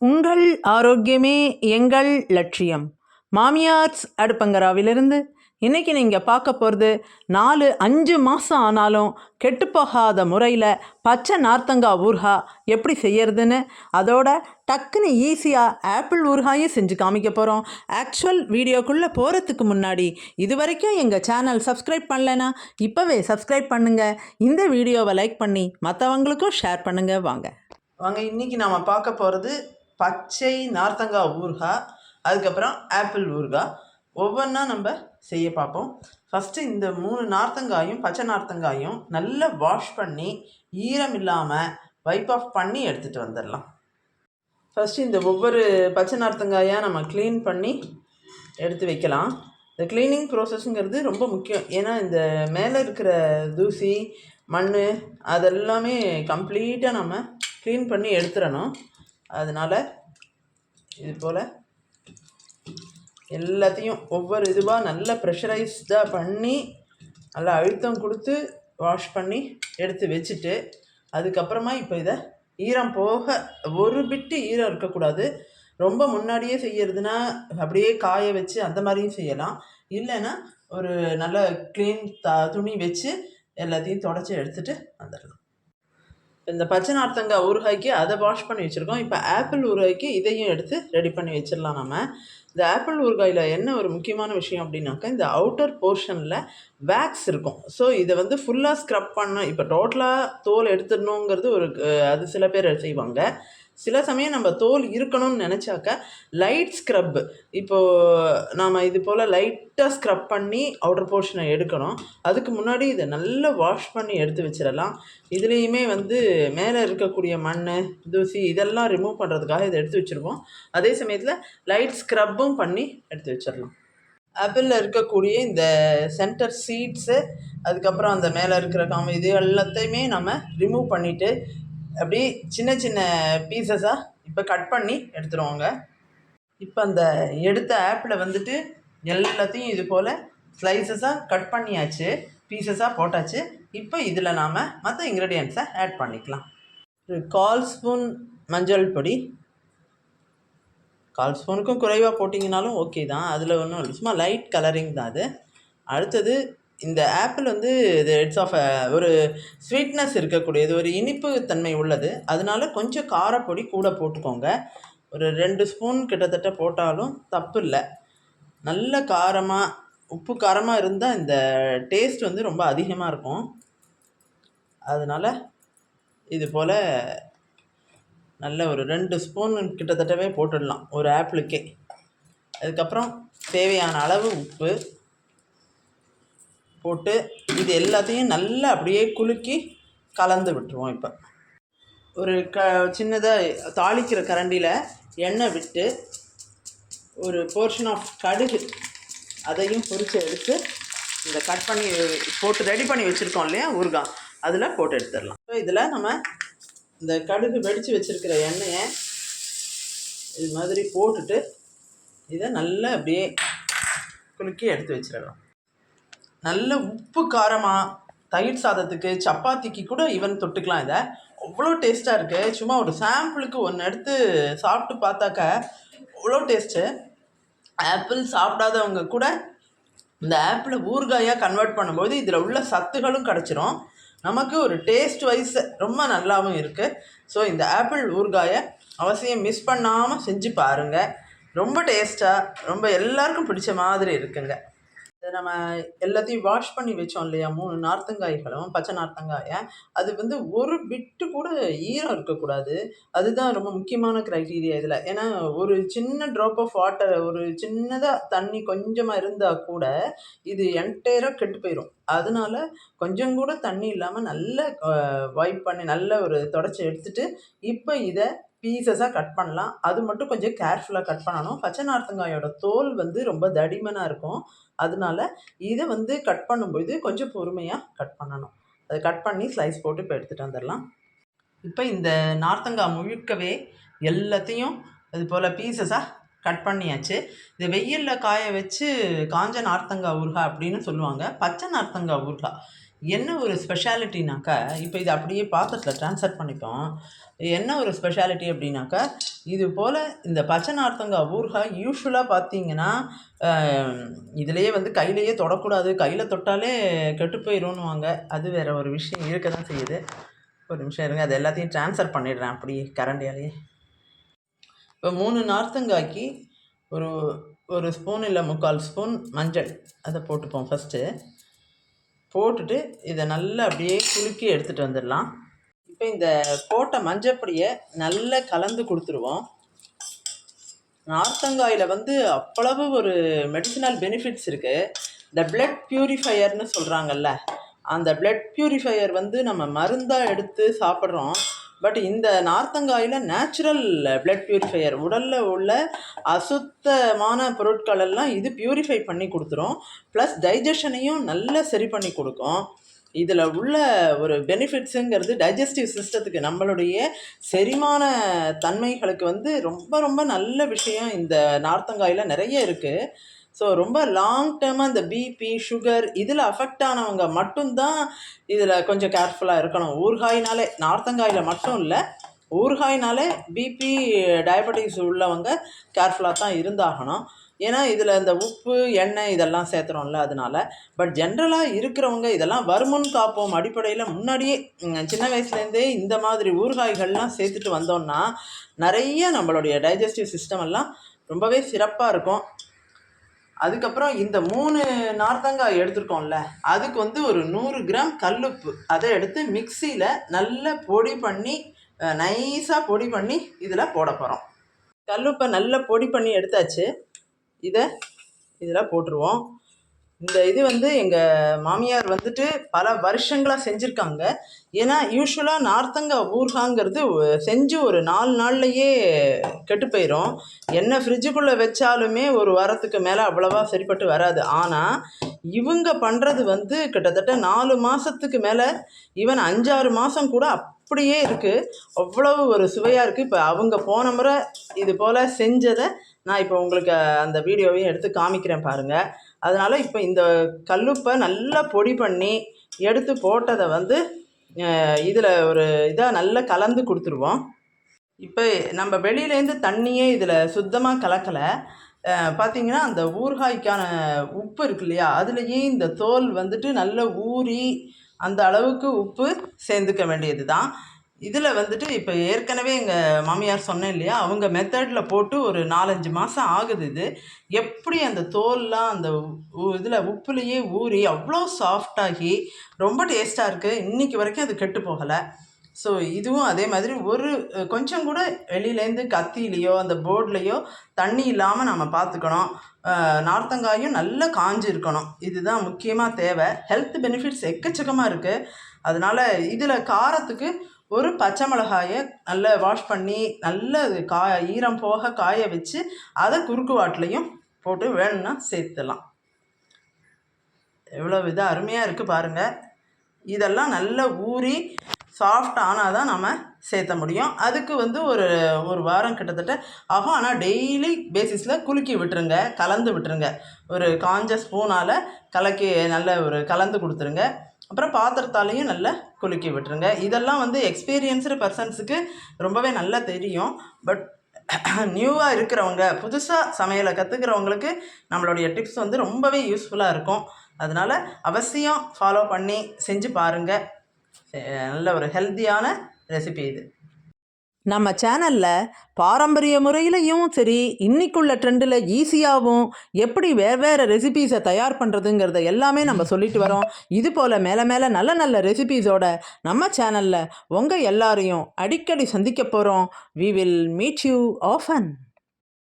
உங்கள் ஆரோக்கியமே எங்கள் லட்சியம். மாமியார்ஸ் அடுப்பங்கராவிலிருந்து இன்றைக்கி நீங்கள் பார்க்க போகிறது நாலு அஞ்சு மாதம் ஆனாலும் கெட்டுப்போகாத முறையில் பச்சை நார்த்தங்காய் ஊறுகா எப்படி செய்யறதுன்னு அதோட டக்குன்னு ஈஸியாக ஆப்பிள் ஊறுகாயும் செஞ்சு காமிக்க போகிறோம் ஆக்சுவல் வீடியோக்குள்ளே போகிறதுக்கு முன்னாடி இது வரைக்கும் எங்கள் சேனல் சப்ஸ்கிரைப் பண்ணலைன்னா இப்போவே சப்ஸ்கிரைப் பண்ணுங்கள் இந்த வீடியோவை லைக் பண்ணி மற்றவங்களுக்கும் ஷேர் பண்ணுங்கள் வாங்க. வாங்க இன்றைக்கி நாம் பார்க்க போகிறது பச்சை நார்த்தங்காய் ஊறுகாய் அதுக்கப்புறம் ஆப்பிள் ஊறுகாய். ஒவ்வொன்றா நம்ம செய்ய பார்ப்போம். ஃபஸ்ட்டு இந்த மூணு நார்த்தங்காயும் பச்சை நார்த்தங்காயும் நல்லா வாஷ் பண்ணி ஈரம் இல்லாமல் வைப் ஆஃப் பண்ணி எடுத்துகிட்டு வந்துடலாம். ஃபஸ்ட்டு இந்த ஒவ்வொரு பச்சை நார்த்தங்காயாக நம்ம க்ளீன் பண்ணி எடுத்து வைக்கலாம். இந்த க்ளீனிங் ப்ராசஸ்ங்கிறது ரொம்ப முக்கியம். ஏன்னா இந்த மேலே இருக்கிற தூசி மண் அதெல்லாமே கம்ப்ளீட்டாக நம்ம க்ளீன் பண்ணி எடுத்துடணும். அதனால் இது போல் எல்லாத்தையும் ஒவ்வொரு இதுவாக நல்லா ப்ரெஷரைஸ்டாக பண்ணி நல்லா அழுத்தம் கொடுத்து வாஷ் பண்ணி எடுத்து வச்சுட்டு அதுக்கப்புறமா இப்போ இதை ஈரம் போக ஒரு பிட்டு ஈரம் இருக்கக்கூடாது. ரொம்ப முன்னாடியே செய்யறதுனா அப்படியே காய வச்சு அந்த மாதிரியும் செய்யலாம். இல்லைன்னா ஒரு நல்ல க்ளீன் த துணி வச்சு எல்லாத்தையும் தொடச்சி எடுத்துகிட்டு வந்துடலாம். இந்த பச்சை நார்த்தங்காய் ஊறுகாய்க்கு அதை வாஷ் பண்ணி வச்சுருக்கோம். இப்போ ஆப்பிள் ஊறுகாய்க்கு இதையும் எடுத்து ரெடி பண்ணி வச்சிடலாம் நம்ம. இந்த ஆப்பிள் ஊறுகாயில் என்ன ஒரு முக்கியமான விஷயம் அப்படின்னாக்கா இந்த அவுட்டர் போர்ஷனில் வேக்ஸ் இருக்கும். ஸோ இதை வந்து ஃபுல்லாக ஸ்க்ரப் பண்ண இப்போ டோட்டலாக தோல் எடுத்துடணுங்கிறது ஒரு அது சில பேர் செய்வாங்க. சில சமயம் நம்ம தோல் இருக்கணும்னு நினச்சாக்க லைட் ஸ்க்ரப் இப்போது நாம் இது போல் லைட்டாக ஸ்க்ரப் பண்ணி அவுட்டர் போர்ஷனை எடுக்கணும். அதுக்கு முன்னாடி இதை நல்லா வாஷ் பண்ணி எடுத்து வச்சிடலாம். இதுலேயுமே வந்து மேலே இருக்கக்கூடிய மண் தூசி இதெல்லாம் ரிமூவ் பண்ணுறதுக்காக இதை எடுத்து வச்சுருவோம். அதே சமயத்தில் லைட் ஸ்க்ரப்பும் பண்ணி எடுத்து வச்சிடலாம். ஆப்பிளில் இருக்கக்கூடிய இந்த சென்டர் சீட்ஸு அதுக்கப்புறம் அந்த மேலே இருக்கிற காம இது எல்லாத்தையுமே நம்ம ரிமூவ் பண்ணிவிட்டு அப்படியே சின்ன சின்ன பீசஸாக இப்போ கட் பண்ணி எடுத்துருவாங்க. இப்போ அந்த எடுத்த ஆப்பில் வந்துட்டு எல்லாத்தையும் இது போல் ஸ்லைசஸாக கட் பண்ணியாச்சு பீசஸாக போட்டாச்சு. இப்போ இதில் நாம் மற்ற இன்க்ரீடியன்ஸை ஆட் பண்ணிக்கலாம். ஒரு கால் ஸ்பூன் மஞ்சள் பொடி. கால் ஸ்பூனுக்கும் குறைவாக போட்டிங்கனாலும் ஓகே தான். அதில் ஒன்றும் இல்லை. சும்மா லைட் கலரிங் தான் அது. அடுத்தது இந்த ஆப்பிள் வந்து இது இட்ஸ் ஆஃப் ஒரு ஸ்வீட்னஸ் இருக்கக்கூடியது ஒரு இனிப்பு தன்மை உள்ளது. அதனால கொஞ்சம் காரப்பொடி கூட போட்டுக்கோங்க. ஒரு ரெண்டு ஸ்பூன் கிட்டத்தட்ட போட்டாலும் தப்பு இல்லை நல்ல காரமாக உப்பு காரமாக இருந்தால் இந்த டேஸ்ட் வந்து ரொம்ப அதிகமாக இருக்கும். அதனால் இது போல் நல்ல ஒரு ரெண்டு ஸ்பூன் கிட்டத்தட்டவே போட்டுடலாம் ஒரு ஆப்பிளுக்கே. அதுக்கப்புறம் தேவையான அளவு உப்பு. போட்டு இது எல்லாத்தையும் நல்லா அப்படியே குலுக்கி கலந்து விட்டுருவோம் இப்போ. ஒரு க சின்னதாக தாளிக்கிற கரண்டியில் எண்ணெய் விட்டு ஒரு போர்ஷன் ஆஃப் கடுகு அதையும் பொரித்து எடுத்து இந்த கட் பண்ணி போட்டு ரெடி பண்ணி வச்சுருக்கோம் இல்லையா ஊறுகாய். அதில் போட்டு எடுத்துடலாம். ஸோ இதில் நம்ம இந்த கடுகு வெடித்து வச்சுருக்கிற எண்ணெயை இது மாதிரி போட்டுட்டு இதை நல்லா அப்படியே குலுக்கி எடுத்து வச்சிடலாம். நல்ல உப்பு காரமாக தயிர் சாதத்துக்கு சப்பாத்திக்கு கூட ஈவன் தொட்டுக்கலாம் இதை. அவ்வளோ டேஸ்ட்டாக இருக்குது சும்மா ஒரு சாம்பிளுக்கு ஒன்று எடுத்து சாப்பிட்டு பார்த்தாக்க அவ்வளோ டேஸ்ட்டு ஆப்பிள் சாப்பிடாதவங்க கூட இந்த ஆப்பிளை ஊறுகாயாக கன்வெர்ட் பண்ணும்போது இதில் உள்ள சத்துகளும் கிடச்சிரும். நமக்கு ஒரு டேஸ்ட் வைஸ் ரொம்ப நல்லாவும் இருக்குது ஸோ இந்த ஆப்பிள் ஊறுகாயை அவசியம் மிஸ் பண்ணாமல் செஞ்சு பாருங்கள் ரொம்ப டேஸ்ட்டாக ரொம்ப எல்லாருக்கும் பிடிச்ச மாதிரி இருக்குங்க. இதை நம்ம எல்லாத்தையும் வாஷ் பண்ணி வச்சோம் இல்லையா? மூணு நார்த்தங்காய்களும் பச்சை நார்த்தங்காயை. அது வந்து ஒரு பிட்டு கூட ஈரம் இருக்கக்கூடாது. அதுதான் ரொம்ப முக்கியமான க்ரைட்டீரியா இதில். ஏன்னா ஒரு சின்ன ட்ராப் ஆஃப் வாட்டர் ஒரு சின்னதாக தண்ணி கொஞ்சமாக இருந்தால் கூட இது என்டையராக கெட்டு போயிடும் அதனால கொஞ்சம் கூட தண்ணி இல்லாமல் நல்லா வைப் பண்ணி நல்ல ஒரு தொடச்சி எடுத்துட்டு இப்போ இதை பீசஸாக கட் பண்ணலாம். அது மட்டும் கொஞ்சம் கேர்ஃபுல்லாக கட் பண்ணணும். பச்சை நார்த்தங்காயோட தோல் வந்து ரொம்ப தடிமனாக இருக்கும். அதனால இதை வந்து கட் பண்ணும்போது கொஞ்சம் பொறுமையாக கட் பண்ணணும். அதை கட் பண்ணி ஸ்லைஸ் போட்டு இப்போ எடுத்துகிட்டு வந்துடலாம். இப்போ இந்த நார்த்தங்காய் முழுக்கவே எல்லாத்தையும் இது போல் பீசஸாக கட் பண்ணியாச்சு. இது வெயிலில் காய வச்சு காஞ்ச நார்த்தங்காய் ஊறுகாய் அப்படின்னு சொல்லுவாங்க. பச்சை நார்த்தங்காய் ஊறுகாய். என்ன ஒரு ஸ்பெஷாலிட்டினாக்கா இப்போ இது அப்படியே பாத்திரத்தில் ட்ரான்ஸ்ஃபர் பண்ணிப்போம் என்ன ஒரு ஸ்பெஷாலிட்டி அப்படின்னாக்கா இது போல் இந்த பச்சை நார்த்தங்காய் ஊறுகாய் யூஸ்வலாக பார்த்தீங்கன்னா இதுலேயே வந்து கையிலையே தொடக்கூடாது. கையில் தொட்டாலே கெட்டு போயிடும்னுவாங்க அது வேறு ஒரு விஷயம் இருக்க தான் செய்யுது. ஒரு நிமிஷம் இருங்க அது எல்லாத்தையும் ட்ரான்ஸ்ஃபர் பண்ணிடுறேன் அப்படியே கரண்டியாலேயே இப்போ மூணு நார்த்தங்காய்க்கு ஒரு ஒரு ஸ்பூன் இல்லை முக்கால் ஸ்பூன் மஞ்சள். அதை போட்டுப்போம் ஃபஸ்ட்டு போட்டுட்டு இதை நல்லா அப்படியே குலுக்கி எடுத்துகிட்டு வந்துடலாம். இப்போ இந்த போட்ட மஞ்சப்பொடியை நல்லா கலந்து கொடுத்துருவோம். நார்த்தங்காயில் வந்து அவ்வளவு ஒரு மெடிசினல் பெனிஃபிட்ஸ் இருக்குது இந்த பிளட் ப்யூரிஃபையர்னு சொல்கிறாங்கல்ல அந்த பிளட் ப்யூரிஃபையர் வந்து நம்ம மருந்தாக எடுத்து சாப்பிட்றோம். பட் இந்த நார்த்தங்காயில் நேச்சுரல் பிளட் பியூரிஃபையர் உடலில் உள்ள அசுத்தமான பொருட்கள் எல்லாம் இது பியூரிஃபை பண்ணி கொடுத்துரும். ப்ளஸ் டைஜஷனையும் நல்லா சரி பண்ணி கொடுக்கும். இதில் உள்ள ஒரு பெனிஃபிட்ஸுங்கிறது டைஜஸ்டிவ் சிஸ்டத்துக்கு நம்மளுடைய செரிமான தன்மைகளுக்கு வந்து ரொம்ப ரொம்ப நல்ல விஷயம் இந்த நார்த்தங்காயில் நிறைய இருக்குது ஸோ ரொம்ப லாங் டேர்மாக இந்த பிபி சுகர் இதில் அஃபெக்ட் ஆனவங்க மட்டும்தான் இதில் கொஞ்சம் கேர்ஃபுல்லாக இருக்கணும். ஊறுகாய்னாலே நார்த்தங்காயில் மட்டும் இல்லை ஊறுகாய்னாலே பிபி டயபெட்டிஸ் உள்ளவங்க கேர்ஃபுல்லாக தான் இருந்தாகணும். ஏன்னா இதில் இந்த உப்பு எண்ணெய் இதெல்லாம் சேர்த்துறோம்ல அதனால. பட் ஜென்ரலாக இருக்கிறவங்க இதெல்லாம் வருமுன் காப்போம் அடிப்படையில் முன்னாடியே சின்ன வயசுலேருந்தே இந்த மாதிரி ஊறுகாய்கள்லாம் சேர்த்துட்டு வந்தோம்னா நிறைய நம்மளுடைய டைஜஸ்டிவ் சிஸ்டம் எல்லாம் ரொம்பவே சிறப்பாக இருக்கும். அதுக்கப்புறம் இந்த மூணு நார்த்தங்காய் எடுத்துருக்கோம்ல அதுக்கு வந்து ஒரு நூறு கிராம் கல்லுப்பு. அதை எடுத்து மிக்சியில் நல்லா பொடி பண்ணி நைஸாக பொடி பண்ணி இதில் போட போகிறோம் கல்லுப்பை நல்லா பொடி பண்ணி எடுத்தாச்சு. இதை இதில் போட்டுருவோம். இந்த இது வந்து எங்கள் மாமியார் வந்துட்டு பல வருஷங்களாக செஞ்சுருக்காங்க. ஏன்னா யூஸ்வலாக நார்த்தங்க ஊர்காங்கிறது செஞ்சு ஒரு நாலு நாள்லையே கெட்டு போயிடும் என்ன ஃப்ரிட்ஜுக்குள்ளே வச்சாலுமே ஒரு வாரத்துக்கு மேலே அவ்வளோவா சரிப்பட்டு வராது. ஆனால் இவங்க பண்ணுறது வந்து கிட்டத்தட்ட நாலு மாதத்துக்கு மேலே ஈவன் அஞ்சாறு மாதம் கூட அப்படியே இருக்குது அவ்வளவு ஒரு சுவையாக இருக்குது இப்போ அவங்க போன முறை இது போல் செஞ்சதை நான் இப்போ உங்களுக்கு அந்த வீடியோவையும் எடுத்து காமிக்கிறேன் பாருங்கள் அதனால் இப்போ இந்த கல்லுப்பை நல்லா பொடி பண்ணி எடுத்து போட்டதை வந்து இதில் ஒரு இதாக நல்லா கலந்து கொடுத்துருவோம். இப்போ நம்ம வெளியிலேருந்து தண்ணியே இதில் சுத்தமாக கலக்கலை. பார்த்திங்கன்னா அந்த ஊறுகாய்க்கான உப்பு இருக்கு இல்லையா அதுலேயே இந்த தோல் வந்துட்டு நல்லா ஊறி அந்த அளவுக்கு உப்பு சேர்ந்துக்க வேண்டியது தான் இதில் வந்துட்டு இப்போ ஏற்கனவே எங்கள் மாமியார் சொன்னேன் இல்லையா? அவங்க மெத்தடில் போட்டு ஒரு நாலஞ்சு மாதம் ஆகுது இது. எப்படி அந்த தோல்லாம் அந்த இதில் உப்புலேயே ஊறி அவ்வளோ சாஃப்டாகி ரொம்ப டேஸ்ட்டாக இருக்குது இன்றைக்கி வரைக்கும் அது கெட்டு போகலை. ஸோ இதுவும் அதே மாதிரி ஒரு கொஞ்சம் கூட வெளியிலேருந்து கத்திலேயோ அந்த போர்ட்லேயோ தண்ணி இல்லாமல் நம்ம பார்த்துக்கணும் நார்த்தங்காயும் நல்லா காஞ்சிருக்கணும் இதுதான் முக்கியமாக தேவை. ஹெல்த் பெனிஃபிட்ஸ் எக்கச்சக்கமாக இருக்குது அதனால் இதில் காரத்துக்கு ஒரு பச்சை மிளகாயை நல்லா வாஷ் பண்ணி நல்ல காய ஈரம் போக காய வச்சு அதை குறுக்கு வாட்டிலையும் போட்டு வேணும்னா சேர்த்துலாம். எவ்வளோ இதாக அருமையாக இருக்குது பாருங்கள் இதெல்லாம் நல்லா ஊறி சாஃப்ட் ஆனால் தான் நம்ம சேர்த்த முடியும். அதுக்கு வந்து ஒரு ஒரு வாரம் கிட்டத்தட்ட ஆகும். ஆனால் டெய்லி பேசிஸில் குலுக்கி விட்டுருங்க கலந்து விட்டுருங்க. ஒரு காஞ்ச ஸ்பூனால் கலக்கி நல்ல ஒரு கலந்து கொடுத்துருங்க. அப்புறம் பாத்திரத்தாலையும் நல்லா குலுக்கி விட்டுருங்க. இதெல்லாம் வந்து எக்ஸ்பீரியன்ஸ்டு பர்சன்ஸுக்கு ரொம்பவே நல்லா தெரியும். பட் நியூவாக இருக்கிறவங்க புதுசாக சமையலை கற்றுக்கிறவங்களுக்கு நம்மளுடைய டிப்ஸ் வந்து ரொம்பவே யூஸ்ஃபுல்லாக இருக்கும். அதனால் அவசியம் ஃபாலோ பண்ணி செஞ்சு பாருங்கள் நல்ல ஒரு ஹெல்த்தியான ரெசிபி இது. நம்ம சேனலில் பாரம்பரிய முறையிலையும் சரி இன்னைக்குள்ள ட்ரெண்டில் ஈஸியாகவும் எப்படி வெவ்வேறு வேறு ரெசிபீஸை தயார் பண்ணுறதுங்கிறத எல்லாமே நம்ம சொல்லிட்டு வரோம். இது போல் மேலே மேலே நல்ல நல்ல ரெசிபீஸோட நம்ம சேனலில் உங்கள் எல்லாரையும் அடிக்கடி சந்திக்க போகிறோம் we will meet you often